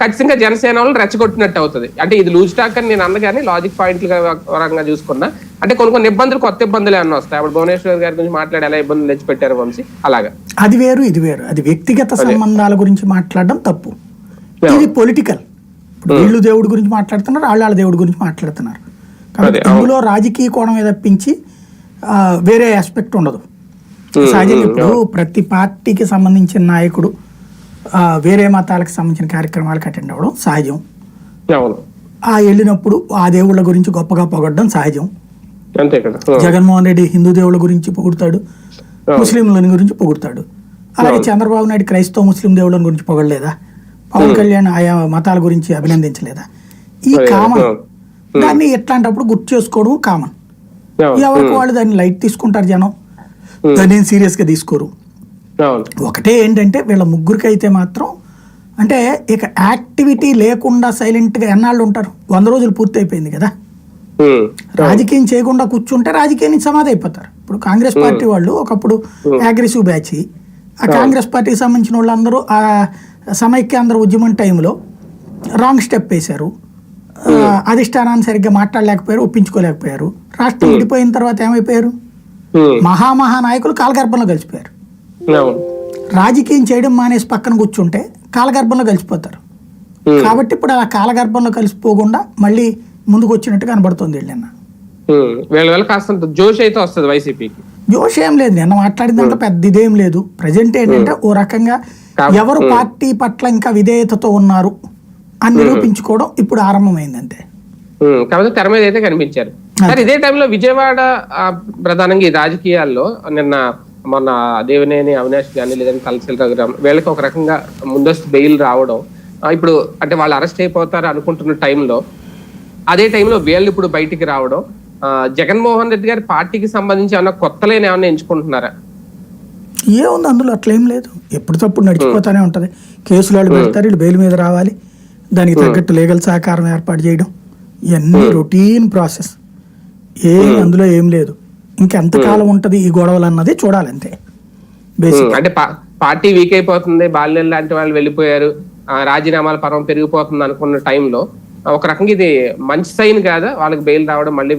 ఖచ్చితంగా జనసేన వాళ్ళు రెచ్చగొట్టినట్టు అవుతుంది. అంటే ఇది లూజ్ టాక్ అని నేను అన్నగానే లాజిక్ పాయింట్లు పరంగా చూసుకున్నా. అంటే కొన్ని కొన్ని ఇబ్బందులు కొత్త ఇబ్బందులు ఏమన్నా వస్తాయి. అప్పుడు భువనేశ్వర్ గారి గురించి మాట్లాడి ఎలా ఇబ్బందులు తెచ్చిపెట్టారు వంశీ. అలాగా. అది వేరు ఇది వేరు. అది వ్యక్తిగత సంబంధాల గురించి మాట్లాడడం తప్పు. ఇది పొలిటికల్ ఇప్పుడు వీళ్ళు దేవుడి గురించి మాట్లాడుతున్నారు వాళ్ళు వాళ్ళ దేవుడి గురించి మాట్లాడుతున్నారు. కాబట్టి. ఇందులో రాజకీయ కోణం తప్పించి వేరే ఆస్పెక్ట్ ఉండదు. ఉమ్, సహజంగా ఉమ్, ఇప్పుడు ప్రతి పార్టీకి సంబంధించిన నాయకుడు వేరే మతాలకు సంబంధించిన కార్యక్రమాలకు అటెండ్ అవ్వడం సహజం. ఆ వెళ్ళినప్పుడు ఆ దేవుళ్ళ గురించి గొప్పగా పొగడడం సహజం. అంతే కదా. ఆ, జగన్మోహన్ రెడ్డి హిందూ దేవుళ్ళ గురించి పొగుడతాడు. ముస్లింల గురించి పొగుడతాడు. అలాగే చంద్రబాబు నాయుడు క్రైస్తవ ముస్లిం దేవుళ్ళ గురించి పొగడలేదా? పవన్ కళ్యాణ్ ఆయా మతాల గురించి అభినందించలేదా? ఈ కామన్. దాన్ని ఎట్లాంటప్పుడు గుర్తు చేసుకోవడం కామన్. ఎవరికి వాళ్ళు దాన్ని లైట్ తీసుకుంటారు జనం? దాన్ని ఏం serious గా తీసుకోరు. ఒకటే ఏంటంటే వీళ్ళ ముగ్గురికి అయితే మాత్రం అంటే ఇక యాక్టివిటీ లేకుండా సైలెంట్గా ఎన్నాళ్ళు ఉంటారు? వంద రోజులు పూర్తి అయిపోయింది కదా రాజకీయం చేయకుండా కూర్చుంటే రాజకీయం నుంచి సమాధి అయిపోతారు. ఇప్పుడు కాంగ్రెస్ పార్టీ వాళ్ళు ఒకప్పుడు అగ్రెసివ్ బ్యాచ్. ఆ కాంగ్రెస్ పార్టీకి సంబంధించిన వాళ్ళందరూ ఆ సమైక్యాంధ్ర ఉద్యమం టైంలో రాంగ్ స్టెప్ వేశారు. అధిష్టానాన్ని సరిగ్గా మాట్లాడలేకపోయారు ఒప్పించుకోలేకపోయారు. రాష్ట్రం విడిపోయిన తర్వాత ఏమైపోయారు? ఉమ్, మహామహా నాయకులు కాలగర్భంలో కలిసిపోయారు. రాజకీయం చేయడం మానేసి పక్కన కూర్చుంటే కాలగర్భంలో కలిసిపోతారు. కాబట్టి ఇప్పుడు ఆ కాలగర్భంలో కలిసిపోకుండా మళ్ళీ ముందుకు వచ్చినట్టు కనబడుతుంది వీళ్ళన్న ఉమ్, వీళ్ళ వల్ల కాస్తంత జోష్ అయితే వస్తుంది వైసీపీకి. జోష్ ఏం లేదు నిన్న మాట్లాడిన దాంట్లో పెద్ద ఇదేం లేదు. ప్రజెంట్ ఏంటంటే ఓ రకంగా ఎవరు పార్టీ పట్ల ఇంకా విధేయతతో ఉన్నారు అని నిరూపించుకోవడం ఇప్పుడు ఆరంభమైంది అంతే. కాకపోతే తెర మీద అయితే కనిపించారు. సరే ఇదే టైంలో విజయవాడ ప్రధానంగా ఈ రాజకీయాల్లో నిన్న మొన్న దేవినేని అవినాష్ కానీ లేదంటే తలసిల్ రఘురామ్ వీళ్ళకి ఒక రకంగా ముందస్తు బెయిల్ రావడం ఇప్పుడు అంటే వాళ్ళు అరెస్ట్ అయిపోతారు అనుకుంటున్న టైంలో అదే టైంలో వీళ్ళు ఇప్పుడు బయటికి రావడం జగన్మోహన్ రెడ్డి గారి పార్టీకి సంబంధించి ఏమన్నా కొత్త లేని ఏమన్నా ఎంచుకుంటున్నారా? ఏముంది అందులో అట్లేం లేదు. ఎప్పుడు తప్పుడు నడిచిపోతానే ఉంటది. కేసులు వాళ్ళు పెడతారు వీళ్ళు బెయిల్ మీద రావాలి. దానికి తగ్గట్టు లీగల్ సహకారం ఏర్పాటు చేయడం. ఇవన్నీ రొటీన్ ప్రాసెస్. ఏం అందులో ఏం లేదు. ఇంకెంతకాలం ఉంటది ఈ గొడవలు అన్నది చూడాలి అంతే అంటే పార్టీ వీక్ అయిపోతుంది బాలినేని లాంటి వాళ్ళు వెళ్ళిపోయారు ఆ, రాజీనామాల పర్వం పెరిగిపోతుంది అనుకున్న టైంలో ఒక రకంగా ఇది మంచి సైన్ కాదా? వాళ్ళకి బెయిల్ రావడం మళ్ళీ